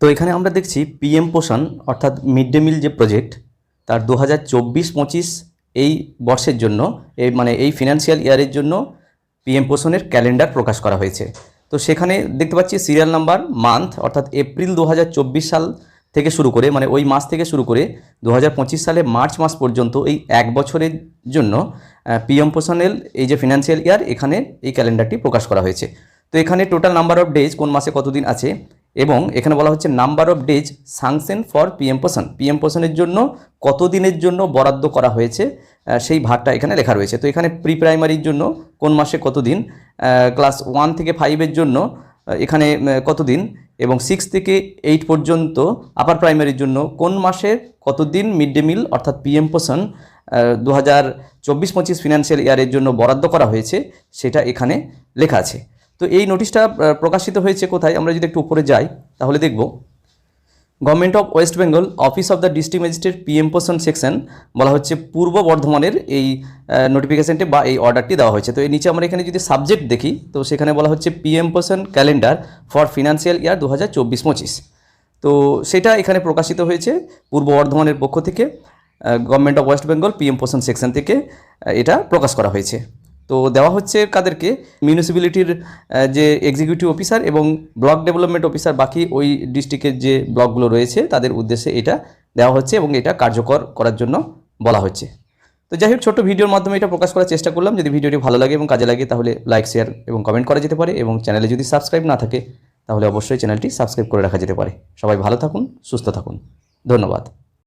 তো এখানে আমরা দেখছি পিএম পোষণ অর্থাৎ মিড ডে মিল যে প্রজেক্ট তার দু হাজার এই বর্ষের জন্য এই মানে এই ফিনান্সিয়াল ইয়ারের জন্য পিএম পোষণের ক্যালেন্ডার প্রকাশ করা হয়েছে। তো সেখানে দেখতে পাচ্ছি সিরিয়াল নাম্বার মান্থ অর্থাৎ এপ্রিল দু হাজার চব্বিশ সাল থেকে শুরু করে মানে ওই মাস থেকে শুরু করে দু হাজার পঁচিশ সালে মার্চ মাস পর্যন্ত এই এক বছরের জন্য পিএম পোষণের এই যে ফিনান্সিয়াল ইয়ার এখানে এই ক্যালেন্ডারটি প্রকাশ করা হয়েছে। তো এখানে টোটাল নাম্বার অফ ডেজ কোন মাসে কতদিন আছে এবং এখানে বলা হচ্ছে number of days sanction for PM Poshan PM পোষণের জন্য কত দিনের জন্য বরাদ্দ করা হয়েছে? সেই ভাগটা এখানে লেখা রয়েছে। তো এখানে প্রি প্রাইমারির জন্য কোন মাসে কতদিন? ক্লাস ওয়ান থেকে ফাইভের জন্য এখানে উম, কতদিন? এবং সিক্স থেকে এইট পর্যন্ত আপার প্রাইমারির জন্য কোন মাসের কতদিন মিড ডে মিল অর্থাৎ পিএম পোষণ দু হাজার চব্বিশ পঁচিশ ফিনান্সিয়াল ইয়ারের জন্য বরাদ্দ করা হয়েছে সেটা এখানে লেখা আছে। তো এই নোটিশটা প্রকাশিত হয়েছে কোথায়? আমরা যদি একটু উপরে যাই, তাহলে দেখব। Government of West Bengal office of the district magistrate PM Poshan section বলা হচ্ছে পূর্ব বর্ধমানের এই নোটিফিকেশানটি বা এই অর্ডারটি দেওয়া হয়েছে। তো এর নিচে আমরা এখানে যদি সাবজেক্ট দেখি, তো সেখানে বলা হচ্ছে পিএম পোষণ ক্যালেন্ডার ফর ফিনান্সিয়াল ইয়ার দু হাজার চব্বিশ পঁচিশ। তো সেটা এখানে প্রকাশিত হয়েছে পূর্ব বর্ধমানের পক্ষ থেকে government of West Bengal PM Poshan section থেকে এটা প্রকাশ করা হয়েছে। তো দেওয়া হচ্ছে কাদেরকে মিউনিসিপ্যালিটির যে এক্সিকিউটিভ অফিসার এবং ব্লক ডেভেলপমেন্ট অফিসার বাকি ওই ডিস্ট্রিক্টের যে ব্লকগুলো রয়েছে, তাদের উদ্দেশ্যে এটা দেওয়া হচ্ছে এবং এটা কার্যকর করার জন্য বলা হচ্ছে। তো যাই হোক, ছোট্ট ভিডিওর মাধ্যমে এটা প্রকাশ করার চেষ্টা করলাম। যদি ভিডিওটি ভালো লাগে এবং কাজে লাগে, তাহলে লাইক শেয়ার এবং কমেন্ট করা যেতে পারে এবং চ্যানেলে যদি সাবস্ক্রাইব না থাকে, তাহলে অবশ্যই চ্যানেলটি সাবস্ক্রাইব করে রাখা যেতে পারে। সবাই ভালো থাকুন, সুস্থ থাকুন। ধন্যবাদ।